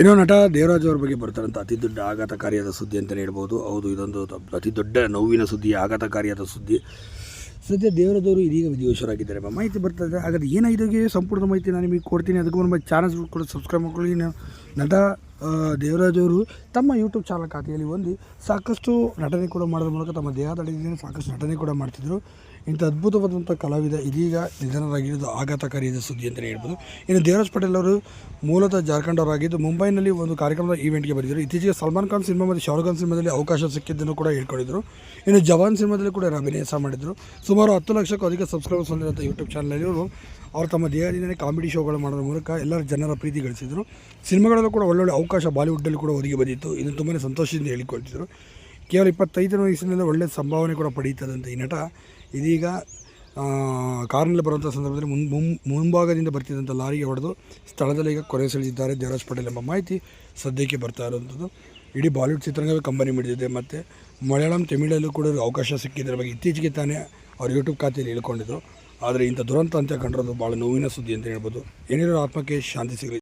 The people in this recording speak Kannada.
ಇನ್ನು ನಟ ದೇವರಾಜ್ ಅವ್ರ ಬಗ್ಗೆ ಬರ್ತಾರಂಥ ಅತಿ ದೊಡ್ಡ ಆಘಾತಕಾರಿಯಾದ ಸುದ್ದಿ ಅಂತಲೇ ಹೇಳ್ಬೋದು. ಹೌದು, ಇದೊಂದು ಅತಿ ದೊಡ್ಡ ನೋವಿನ ಸುದ್ದಿ, ಆಘಾತಕಾರಿಯಾದ ಸುದ್ದಿ. ಸದ್ಯ ದೇವರಾಜವರು ಇದೀಗ ವಿಧಿವಶರಾಗಿದ್ದಾರೆ ಮಾಹಿತಿ ಬರ್ತದೆ ಹಾಗಾದ್ರೆ ಏನಾಗಿದೆ? ಸಂಪೂರ್ಣ ಮಾಹಿತಿ ನಾನು ನಿಮಗೆ ಕೊಡ್ತೀನಿ. ಅದಕ್ಕೂ ನಮ್ಮ ಚಾನಲ್ಸ್ ಕೂಡ ಸಬ್ಸ್ಕ್ರೈಬ್ ಮಾಡ್ಕೊಳ್ಳಿ. ನಟ ದೇವರಾಜ್ ಅವರು ತಮ್ಮ ಯೂಟ್ಯೂಬ್ ಚಾನಲ್ ಖಾತೆಯಲ್ಲಿ ಹೊಂದಿ ಸಾಕಷ್ಟು ನಟನೆ ಕೂಡ ಮಾಡೋದ್ರ ಮೂಲಕ ತಮ್ಮ ದೇಹದಡಿಗೆ ಸಾಕಷ್ಟು ನಟನೆ ಕೂಡ ಮಾಡ್ತಿದ್ದರು ಇಂಥ ಅದ್ಭುತವಾದಂಥ ಕಲಾವಿದ ಇದೀಗ ನಿಧನರಾಗಿರೋದು ಆಘಾತಕಾರಿಯಾದ ಸುದ್ದಿ ಅಂತಲೇ ಹೇಳ್ಬೋದು. ಇನ್ನು ದೇವರಾಜ್ ಪಟೇಲ್ ಅವರು ಮೂಲತಃ ಜಾರ್ಖಂಡ್ ಅವರಾಗಿದ್ದು ಮುಂಬೈನಲ್ಲಿ ಒಂದು ಕಾರ್ಯಕ್ರಮದ ಈವೆಂಟ್ಗೆ ಬಂದಿದ್ದರು. ಇತ್ತೀಚೆಗೆ ಸಲ್ಮಾನ್ ಖಾನ್ ಸಿನಿಮಾ ಮತ್ತು ಶಾರುಖ್ ಖಾನ್ ಸಿನಿಮಾದಲ್ಲಿ ಅವಕಾಶ ಸಿಕ್ಕಿದ್ದನ್ನು ಕೂಡ ಹೇಳ್ಕೊಂಡಿದ್ದರು ಇನ್ನು ಜವಾನ್ ಸಿನಿಮಾದಲ್ಲಿ ಕೂಡ ಅಭಿನಯ ಸಹ ಮಾಡಿದರು. ಸುಮಾರು ಹತ್ತು ಲಕ್ಷಕ್ಕೂ ಅಧಿಕ ಸಬ್ಸ್ಕ್ರೈಬರ್ಸ್ ಹೊಂದಿರುವಂಥ ಯೂಟ್ಯೂಬ್ ಚಾನಲಲ್ಲಿ ಅವರು ಅವರು ತಮ್ಮ ದೇಹದಿಂದಲೇ ಕಾಮಿಡಿ ಶೋಗಳು ಮಾಡೋದ್ರ ಮೂಲಕ ಎಲ್ಲರ ಜನರ ಪ್ರೀತಿ ಗಳಿಸಿದರು. ಸಿನಿಮಾಗಳಲ್ಲೂ ಕೂಡ ಒಳ್ಳೊಳ್ಳೆ ಅವಕಾಶ ಬಾಲಿವುಡ್ಡಲ್ಲಿ ಕೂಡ ಒದಗಿ ಬಂದಿತ್ತು. ಇದನ್ನು ತುಂಬಾ ಸಂತೋಷದಿಂದ ಹೇಳಿಕೊಳ್ತಿದ್ರು. ಕೇವಲ ಇಪ್ಪತ್ತೈದನೇ ವಯಸ್ಸಿನಿಂದ ಒಳ್ಳೆಯ ಸಂಭಾವನೆ ಕೂಡ ಪಡೀತದಂಥ ಈ ನಟ. ಇದೀಗ ಕಾರಿನಲ್ಲಿ ಬರುವಂಥ ಸಂದರ್ಭದಲ್ಲಿ ಮುನ್ ಮುಂಭಾಗದಿಂದ ಬರ್ತಿದ್ದಂಥ ಲಾರಿಗೆ ಹೊಡೆದು ಸ್ಥಳದಲ್ಲಿ ಈಗ ಕೊರೆ ಸೆಳೆದಿದ್ದಾರೆ ದೇವರಾಜ್ ಪಟೇಲ್ ಎಂಬ ಮಾಹಿತಿ ಸದ್ಯಕ್ಕೆ ಬರ್ತಾ ಇರುವಂಥದ್ದು ಇಡೀ ಬಾಲಿವುಡ್ ಚಿತ್ರರಂಗವೇ ಕಂಬನಿ ಮಿಡಿದಿದೆ. ಮತ್ತು ಮಲಯಾಳಂ, ತಮಿಳಲ್ಲೂ ಕೂಡ ಅವಕಾಶ ಸಿಕ್ಕಿದ್ದರ ಬಗ್ಗೆ ಇತ್ತೀಚೆಗೆ ತಾನೇ ಅವ್ರ ಯೂಟ್ಯೂಬ್ ಖಾತೆಯಲ್ಲಿ ಹೇಳ್ಕೊಂಡಿದ್ರು. ಆದರೆ ಇಂಥ ದುರಂತ ಅಂತ ಕಂಡಿರೋದು ಭಾಳ ನೋವಿನ ಸುದ್ದಿ ಅಂತ ಹೇಳ್ಬೋದು. ಏನಿರೋ ಆತ್ಮಕ್ಕೆ ಶಾಂತಿ ಸಿಗಲಿ.